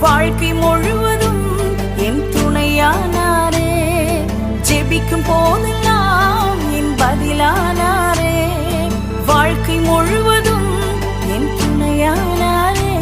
வாழ்க்கை முழுவதும் என் துணையானாரே. ஜெபிக்கும் போதெல்லாம் என் பதிலானாரே. வாழ்க்கை முழுவதும் என் துணையானாரே.